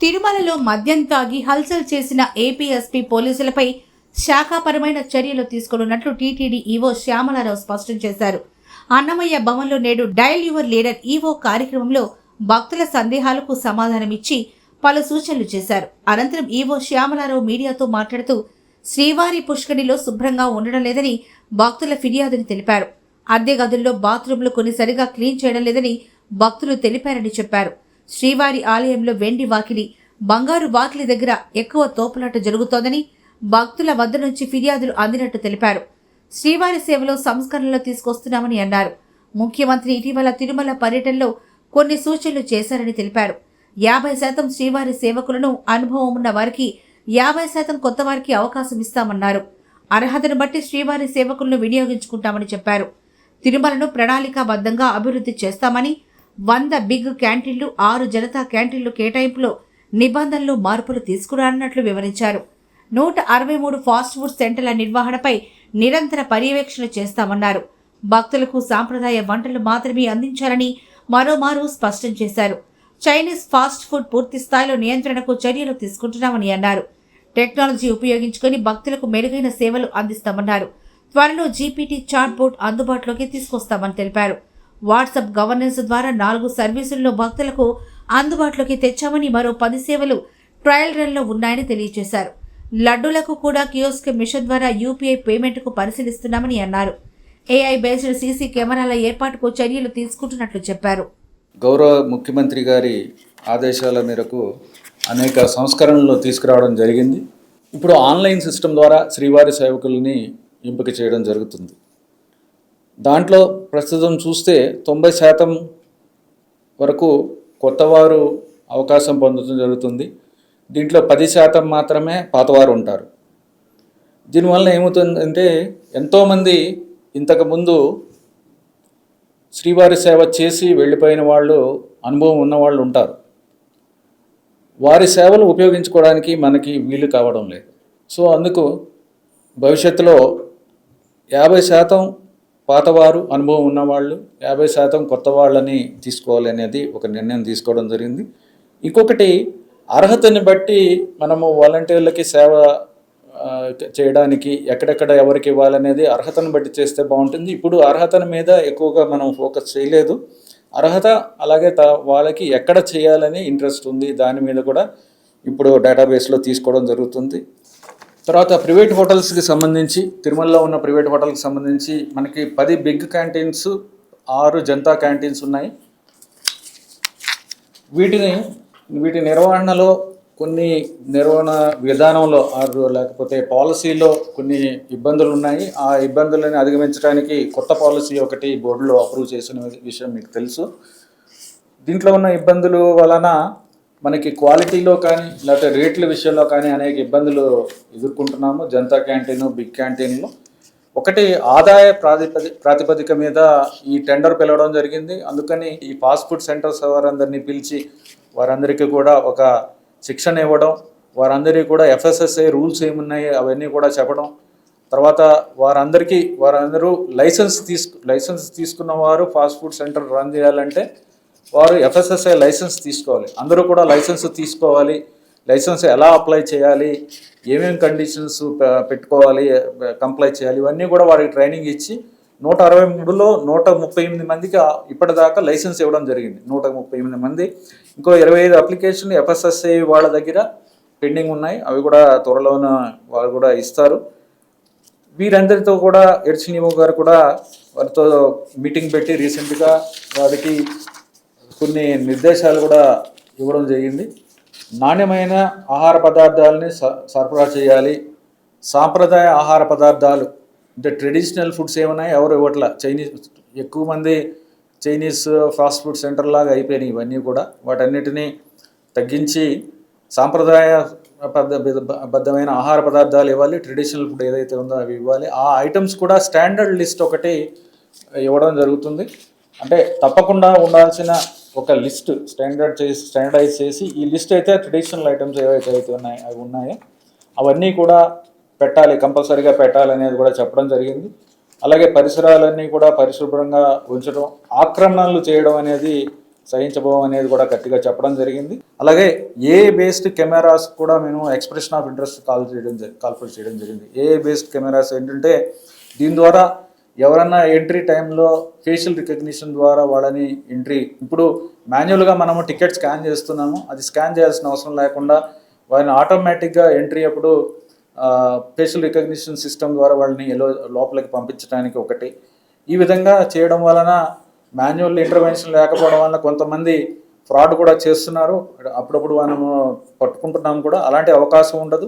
తిరుమలలో మద్యం తాగి హల్చల్ చేసిన ఏపీఎస్పీ పోలీసులపై శాఖాపరమైన చర్యలు తీసుకున్నట్లు టీటీడీ ఈవో శ్యామలారావు స్పష్టం చేశారు. అన్నమయ్య భవన్లో నేడు డయల్ యువర్ లీడర్ ఈవో కార్యక్రమంలో భక్తుల సందేహాలకు సమాధానమిచ్చి పలు సూచనలు చేశారు. అనంతరం ఈవో శ్యామలారావు మీడియాతో మాట్లాడుతూ శ్రీవారి పుష్కరిలో శుభ్రంగా ఉండడం లేదని భక్తుల ఫిర్యాదుని తెలిపారు. అద్దె గదుల్లో బాత్రూంలు కొన్ని సరిగా క్లీన్ చేయడం లేదని భక్తులు తెలిపారని చెప్పారు. శ్రీవారి ఆలయంలో వెండి వాకిలి బంగారు వాకిలి దగ్గర ఎక్కువ తోపులాట జరుగుతోందని భక్తుల వద్ద నుంచి ఫిర్యాదులు అందినట్టు తెలిపారు. శ్రీవారి సేవలో సంస్కరణలు తీసుకొస్తున్నామని అన్నారు. ముఖ్యమంత్రి ఇటీవల తిరుమల పర్యటనలో కొన్ని సూచనలు చేశారని తెలిపారు. యాభై శాతం శ్రీవారి సేవకులను అనుభవం ఉన్న వారికి యాభై శాతం కొత్త వారికి అవకాశం ఇస్తామన్నారు. అర్హతను బట్టి శ్రీవారి సేవకులను వినియోగించుకుంటామని చెప్పారు. తిరుమలను ప్రణాళికాబద్ధంగా అభివృద్ధి చేస్తామని వంద బిగ్ క్యాంటీన్లు ఆరు జనతా క్యాంటీన్లు కేటాయింపులో నిబంధనలు మార్పులు తీసుకురానున్నట్లు వివరించారు. నూట అరవై మూడు ఫాస్ట్ ఫుడ్ సెంటర్ల నిర్వహణపై నిరంతర పర్యవేక్షణ చేస్తామన్నారు. భక్తులకు సాంప్రదాయ వంటలు మాత్రమే అందించాలని మరోమారు స్పష్టం చేశారు. చైనీస్ ఫాస్ట్ ఫుడ్ పూర్తి స్థాయిలో నియంత్రణకు చర్యలు తీసుకుంటున్నామని అన్నారు. టెక్నాలజీ ఉపయోగించుకొని భక్తులకు మెరుగైన సేవలు అందిస్తామన్నారు. త్వరలో జీపీటీ చాట్ బోర్డ్ అందుబాటులోకి తీసుకొస్తామని తెలిపారు. వాట్సాప్ గవర్నెన్స్ ద్వారా నాలుగు సర్వీసుల్లో భక్తులకు అందుబాటులోకి తెచ్చామని మరో పది సేవలు ట్రయల్ రన్లో ఉన్నాయని తెలియజేశారు. లడ్డూలకు కూడా కియోస్క్ మిషన్ ద్వారా యూపీఐ పేమెంట్కు పరిశీలిస్తున్నామని అన్నారు. ఏఐ బేస్డ్ సీసీ కెమెరాల ఏర్పాటుకు చర్యలు తీసుకుంటున్నట్లు చెప్పారు. గౌరవ ముఖ్యమంత్రి గారి ఆదేశాల మేరకు అనేక సంస్కరణలు తీసుకురావడం జరిగింది. ఇప్పుడు ఆన్లైన్ సిస్టమ్ ద్వారా శ్రీవారి సేవకుల్ని ఎంపిక చేయడం జరుగుతుంది. దాంట్లో ప్రస్తుతం చూస్తే తొంభై శాతం వరకు కొత్తవారు అవకాశం పొందడం జరుగుతుంది. దీంట్లో పది శాతం మాత్రమే పాతవారు ఉంటారు. దీనివల్ల ఏమవుతుందంటే ఎంతోమంది ఇంతకుముందు శ్రీవారి సేవ చేసి వెళ్ళిపోయిన వాళ్ళు అనుభవం ఉన్న వాళ్ళు ఉంటారు. వారి సేవలు ఉపయోగించుకోవడానికి మనకి వీలు కావడం లేదు. సో అందుకు భవిష్యత్తులో యాభై శాతం పాతవారు అనుభవం ఉన్నవాళ్ళు యాభై శాతం కొత్త వాళ్ళని తీసుకోవాలి అనేది ఒక నిర్ణయం తీసుకోవడం జరిగింది. ఇంకొకటి అర్హతని బట్టి మనము వాలంటీర్లకి సేవ చేయడానికి ఎక్కడెక్కడ ఎవరికి ఇవ్వాలనేది అర్హతను బట్టి చేస్తే బాగుంటుంది. ఇప్పుడు అర్హతను మీద ఎక్కువగా మనం ఫోకస్ చేయలేదు. అర్హత అలాగే త వాళ్ళకి ఎక్కడ చేయాలని ఇంట్రెస్ట్ ఉంది దాని మీద కూడా ఇప్పుడు డేటాబేస్లో తీసుకోవడం జరుగుతుంది. తర్వాత ప్రైవేట్ హోటల్స్కి సంబంధించి తిరుమలలో ఉన్న ప్రైవేట్ హోటల్కి సంబంధించి మనకి పది బిగ్ క్యాంటీన్స్ ఆరు జనతా క్యాంటీన్స్ ఉన్నాయి. వీటిని వీటి నిర్వహణలో కొన్ని నిర్వహణ విధానంలో ఆరు లేకపోతే పాలసీలో కొన్ని ఇబ్బందులు ఉన్నాయి. ఆ ఇబ్బందులను అధిగమించడానికి కొత్త పాలసీ ఒకటి బోర్డులో అప్రూవ్ చేసిన విషయం మీకు తెలుసు. దీంట్లో ఉన్న ఇబ్బందులు వలన మనకి క్వాలిటీలో కానీ లేకపోతే రేట్ల విషయంలో కానీ అనేక ఇబ్బందులు ఎదుర్కొంటున్నాము. జనతా క్యాంటీన్ బిగ్ క్యాంటీన్లు. ఒకటి ఆదాయ ప్రాతిపది ప్రాతిపదిక మీద ఈ టెండర్ పిలవడం జరిగింది. అందుకని ఈ ఫాస్ట్ ఫుడ్ సెంటర్స్ వారందరినీ పిలిచి వారందరికీ కూడా ఒక శిక్షణ ఇవ్వడం వారందరికీ కూడా ఎఫ్ఎస్ఎస్ఐ రూల్స్ ఏమున్నాయి అవన్నీ కూడా చెప్పడం. తర్వాత వారందరికీ వారందరూ లైసెన్స్ తీసుకు లైసెన్స్ తీసుకున్న వారు ఫాస్ట్ ఫుడ్ సెంటర్ రన్ చేయాలంటే వారు ఎఫ్ఎస్ఎస్ఐ లైసెన్స్ తీసుకోవాలి. అందరూ కూడా లైసెన్స్ తీసుకోవాలి. లైసెన్స్ ఎలా అప్లై చేయాలి? ఏమేమి కండిషన్స్ పెట్టుకోవాలి? కంప్లై చేయాలి? ఇవన్నీ కూడా వారికి ట్రైనింగ్ ఇచ్చి నూట అరవై మూడులో నూట ముప్పై ఎనిమిది మందికి ఇప్పటిదాకా లైసెన్స్ ఇవ్వడం జరిగింది. నూట ముప్పై ఎనిమిది మంది. ఇంకో ఇరవై ఐదు అప్లికేషన్లు ఎఫ్ఎస్ఎస్ఐ వాళ్ళ దగ్గర పెండింగ్ ఉన్నాయి. అవి కూడా త్వరలోన వాళ్ళు కూడా ఇస్తారు. వీరందరితో కూడా ఎడ్చినిమో గారు కూడా వారితో మీటింగ్ పెట్టి రీసెంట్గా వారికి కొన్ని నిర్దేశాలు కూడా ఇవ్వడం జరిగింది. నాణ్యమైన ఆహార పదార్థాలని స- సరఫరా చేయాలి. సాంప్రదాయ ఆహార పదార్థాలు అంటే ట్రెడిషనల్ ఫుడ్స్ ఏమైనా ఎవరు ఇవ్వట్ల? చైనీస్ ఎక్కువ మంది చైనీస్ ఫాస్ట్ ఫుడ్ సెంటర్ లాగా అయిపోయినాయి ఇవన్నీ కూడా. వాటన్నిటినీ తగ్గించి సాంప్రదాయ పద్ధ బద్ధమైన ఆహార పదార్థాలు ఇవ్వాలి. ట్రెడిషనల్ ఫుడ్ ఏదైతే ఉందో అవి ఇవ్వాలి. ఆ ఐటమ్స్ కూడా స్టాండర్డ్ లిస్ట్ ఒకటి ఇవ్వడం జరుగుతుంది. అంటే తప్పకుండా ఉండాల్సిన ఒక లిస్ట్ స్టాండర్డ్ చేసి స్టాండర్డైజ్ చేసి ఈ లిస్ట్ అయితే ట్రెడిషనల్ ఐటమ్స్ ఏవైతే అయితే ఉన్నాయి అవి ఉన్నాయో అవన్నీ కూడా పెట్టాలి కంపల్సరీగా పెట్టాలి అనేది కూడా చెప్పడం జరిగింది. అలాగే పరిసరాలన్నీ కూడా పరిశుభ్రంగా ఉంచడం ఆక్రమణలు చేయడం అనేది సహించబోం అనేది కూడా గట్టిగా చెప్పడం జరిగింది. అలాగే ఏ బేస్డ్ కెమెరాస్ కూడా మేము ఎక్స్ప్రెషన్ ఆఫ్ ఇంట్రెస్ట్ కాల్ చేయడం కాల్ఫర్ చేయడం జరిగింది. ఏ బేస్డ్ కెమెరాస్ ఏంటంటే దీని ద్వారా ఎవరన్నా ఎంట్రీ టైంలో ఫేషియల్ రికగ్నిషన్ ద్వారా వాళ్ళని ఎంట్రీ ఇప్పుడు మాన్యువల్గా మనము టికెట్ స్కాన్ చేస్తున్నాము. అది స్కాన్ చేయాల్సిన అవసరం లేకుండా వాళ్ళని ఆటోమేటిక్గా ఎంట్రీ అప్పుడు ఫేషియల్ రికగ్నిషన్ సిస్టమ్ ద్వారా వాళ్ళని ఎలో లోపలికి పంపించడానికి ఒకటి. ఈ విధంగా చేయడం వలన మాన్యువల్ ఇంటర్వెన్షన్ లేకపోవడం వలన కొంతమంది ఫ్రాడ్ కూడా చేస్తున్నారు. అప్పుడప్పుడు మనము పట్టుకుంటున్నాం కూడా. అలాంటి అవకాశం ఉండదు.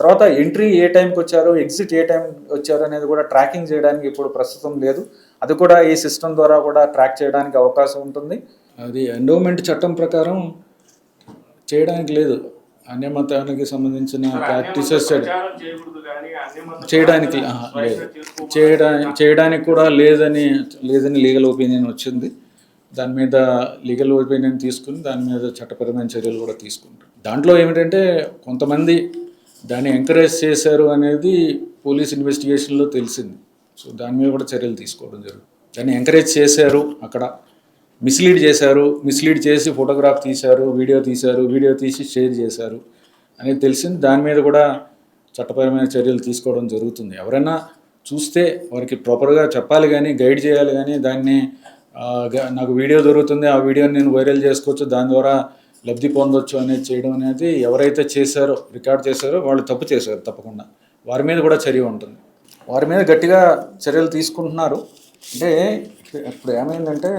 తర్వాత ఎంట్రీ ఏ టైంకి వచ్చారు ఎగ్జిట్ ఏ టైం వచ్చారు అనేది కూడా ట్రాకింగ్ చేయడానికి ఇప్పుడు ప్రస్తుతం లేదు. అది కూడా ఈ సిస్టమ్ ద్వారా కూడా ట్రాక్ చేయడానికి అవకాశం ఉంటుంది. అది ఎండోమెంట్ చట్టం ప్రకారం చేయడానికి లేదు. అన్య మతానికి సంబంధించిన ప్రాక్టీసెస్ చేయడానికి చేయడానికి చేయడానికి కూడా లేదని లేదని లీగల్ ఒపీనియన్ వచ్చింది. దాని మీద లీగల్ ఒపీనియన్ తీసుకుని దాని మీద చట్టపరమైన చర్యలు కూడా తీసుకుంటాం దాంట్లో ఏమిటంటే కొంతమంది దాన్ని ఎంకరేజ్ చేశారు అనేది పోలీస్ ఇన్వెస్టిగేషన్లో తెలిసింది. సో దాని మీద కూడా చర్యలు తీసుకోవడం జరుగుతుంది. దాన్ని ఎంకరేజ్ చేశారు అక్కడ. మిస్లీడ్ చేశారు. మిస్లీడ్ చేసి ఫోటోగ్రాఫ్ తీశారు వీడియో తీశారు వీడియో తీసి షేర్ చేశారు అనేది తెలిసింది. దాని మీద కూడా చట్టపరమైన చర్యలు తీసుకోవడం జరుగుతుంది. ఎవరైనా చూస్తే వారికి ప్రాపర్గా చెప్పాలి కానీ గైడ్ చేయాలి కానీ దాన్ని నాకు వీడియో దొరుకుతుంది ఆ వీడియోని నేను వైరల్ చేసుకోవచ్చు దాని ద్వారా లబ్ధి పొందొచ్చు అనేది చేయడం అనేది ఎవరైతే చేశారో రికార్డ్ చేశారో వాళ్ళు తప్పు చేశారు తప్పకుండా. వారి మీద కూడా చర్య ఉంటుంది. వారి మీద గట్టిగా చర్యలు తీసుకుంటున్నారు. అంటే ఇప్పుడు ఏమైందంటే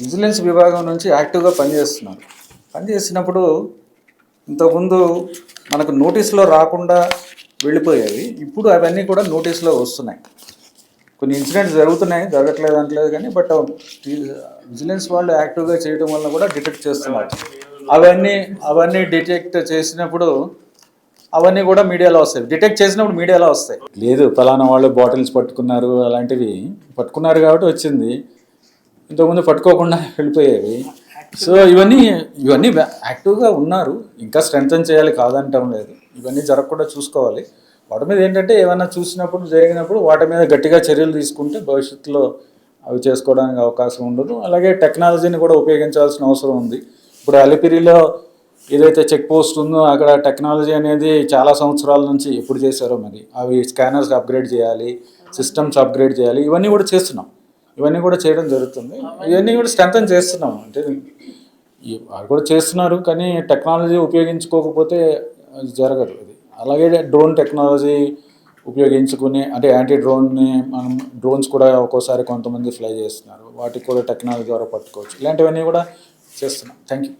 విజిలెన్స్ విభాగం నుంచి యాక్టివ్గా పనిచేస్తున్నారు. పనిచేసినప్పుడు ఇంతకుముందు మనకు నోటీస్లో రాకుండా వెళ్ళిపోయేవి. ఇప్పుడు అవన్నీ కూడా నోటీస్లో వస్తున్నాయి. కొన్ని ఇన్సిడెంట్స్ జరుగుతున్నాయి. జరగట్లేదు అనట్లేదు కానీ బట్ విజిలెన్స్ వాళ్ళు యాక్టివ్గా చేయడం వల్ల కూడా డిటెక్ట్ చేస్తున్నారు. అవన్నీ అవన్నీ డిటెక్ట్ చేసినప్పుడు అవన్నీ కూడా మీడియాలో వస్తాయి. డిటెక్ట్ చేసినప్పుడు మీడియాలో వస్తాయి. లేదు ఫలానా వాళ్ళు బాటిల్స్ పట్టుకున్నారు అలాంటివి పట్టుకున్నారు కాబట్టి వచ్చింది. ఇంతకుముందు పట్టుకోకుండా వెళ్ళిపోయేవి. సో ఇవన్నీ ఇవన్నీ యాక్టివ్గా ఉన్నారు. ఇంకా స్ట్రెంగ్తన్ చేయాలి కాదంటం లేదు. ఇవన్నీ జరగకుండా చూసుకోవాలి. వాటి మీద ఏంటంటే ఏమైనా చూసినప్పుడు జరిగినప్పుడు వాటి మీద గట్టిగా చర్యలు తీసుకుంటే భవిష్యత్తులో అవి చేసుకోవడానికి అవకాశం ఉండదు. అలాగే టెక్నాలజీని కూడా ఉపయోగించాల్సిన అవసరం ఉంది. ఇప్పుడు అలిపిరిలో ఏదైతే చెక్ పోస్ట్ ఉందో అక్కడ టెక్నాలజీ అనేది చాలా సంవత్సరాల నుంచి ఎప్పుడు చేశారో మరి. అవి స్కానర్స్ అప్గ్రేడ్ చేయాలి సిస్టమ్స్ అప్గ్రేడ్ చేయాలి ఇవన్నీ కూడా చేస్తున్నాం. ఇవన్నీ కూడా చేయడం జరుగుతుంది. ఇవన్నీ కూడా స్ట్రెంథన్ చేస్తున్నాం. అంటే ఈ- వారు కూడా చేస్తున్నారు కానీ టెక్నాలజీ ఉపయోగించుకోకపోతే అది జరగదు ఇది అలాగే డ్రోన్ టెక్నాలజీ ఉపయోగించుకుని అంటే యాంటీ డ్రోన్ని మనం డ్రోన్స్ కూడా ఒక్కోసారి కొంతమంది ఫ్లై చేస్తున్నారు. వాటికి కూడా టెక్నాలజీ ద్వారా పట్టుకోవచ్చు. ఇలాంటివన్నీ కూడా చేస్తున్నాం. Thank you